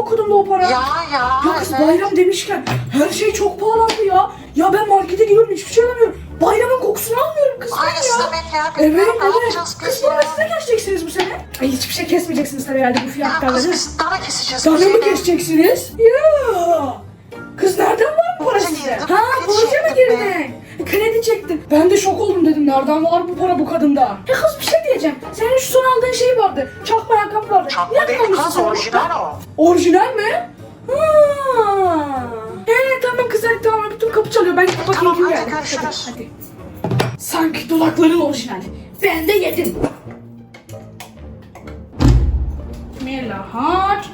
okudum da o para. Ya ya. Ya kız evet. bayram demişken her şey çok pahalandı ya. Ya ben markete gidiyorum hiçbir şey alamıyorum. Bayramın kokusunu almıyorum kız ben Aynısı ya. demek ya. Evet ne evet. Kız bana ya? siz ne keseceksiniz bu sene? Ay hiçbir şey kesmeyeceksiniz tabii herhalde bu Ya fiyatlarla. kız değil mi? biz dana keseceğiz. Biz mı keseceksiniz? Ya. Kız nereden var bu para size? Ha mı çektim girdin? Kredi çektin. Ben de şok oldum dedim. Nereden var bu para bu kadında? Ya kız bir şey diyeceğim. Senin şu son aldığın şey vardı. Çakma ayakkabı vardı. Çakma değil kız sen onu? orijinal o. Orijinal mi? Ha. Ee, tamam kız hadi tamam bütün kapı çalıyor. Ben gidip bakayım Tamam, hadi görüşürüz. Hadi, hadi. Sanki dudakların orijinal. Ben de yedim. Melahat,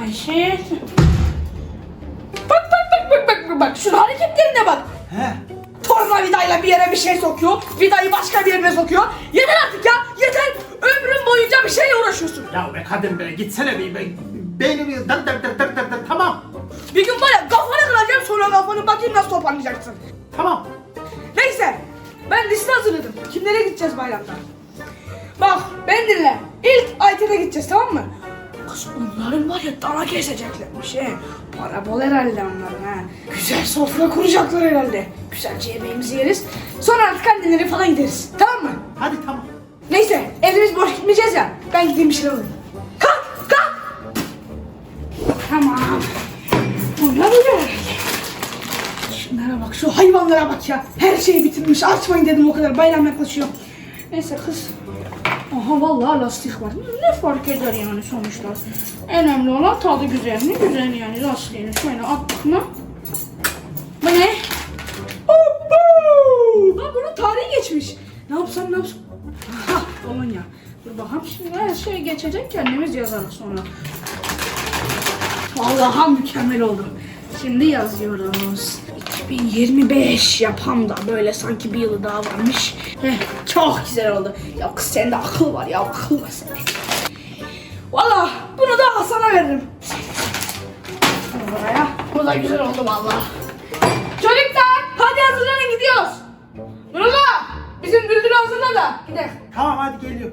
Ayşe. Bak bak bak bak bak bak bak. Şunun hareketlerine bak. He. Tornavidayla bir yere bir şey sokuyor. Vidayı başka bir yerine sokuyor. Ya. Ya be kadın be gitsene bir be. Beynimi dır dır dır dır dır dır tamam. Bir gün var ya kafanı kıracağım sonra kafanı bakayım nasıl toparlayacaksın. Tamam. Neyse ben liste hazırladım. Kimlere gideceğiz bayramda? Bak ben dinle. İlk Ayten'e gideceğiz tamam mı? Kız onların var ya dana keseceklermiş he. Para bol herhalde onların ha. Güzel sofra kuracaklar herhalde. Güzelce yemeğimizi yeriz. Sonra artık annelere falan gideriz. Tamam mı? Hadi tamam. Neyse elimiz boş gitmeyeceğiz ya. Ben gideyim bir şeyler alayım. Kalk kalk. Tamam. Bunlar öyle herhalde. Şunlara bak şu hayvanlara bak ya. Her şeyi bitirmiş. Açmayın dedim o kadar. Bayram yaklaşıyor. Neyse kız. Aha vallahi lastik var. Ne fark eder yani sonuçta. Önemli olan tadı güzel mi? Güzel yani lastiğini şöyle attık mı? Geçmiş. Ne yapsam ne yapsam? Aha kolonya. Dur bakalım şimdi her şey geçecek kendimiz yazarız sonra. Vallahi mükemmel oldu. Şimdi yazıyoruz. 2025 yapam da böyle sanki bir yılı daha varmış. Heh, çok güzel oldu. Ya kız sende akıl var ya akıl var sende. Valla bunu da Hasan'a veririm. Buraya. Bu da güzel oldu valla. Çocuklar hadi hazırlanın gidiyoruz. Bizim düldülü hazırla da gidelim. Tamam hadi geliyor.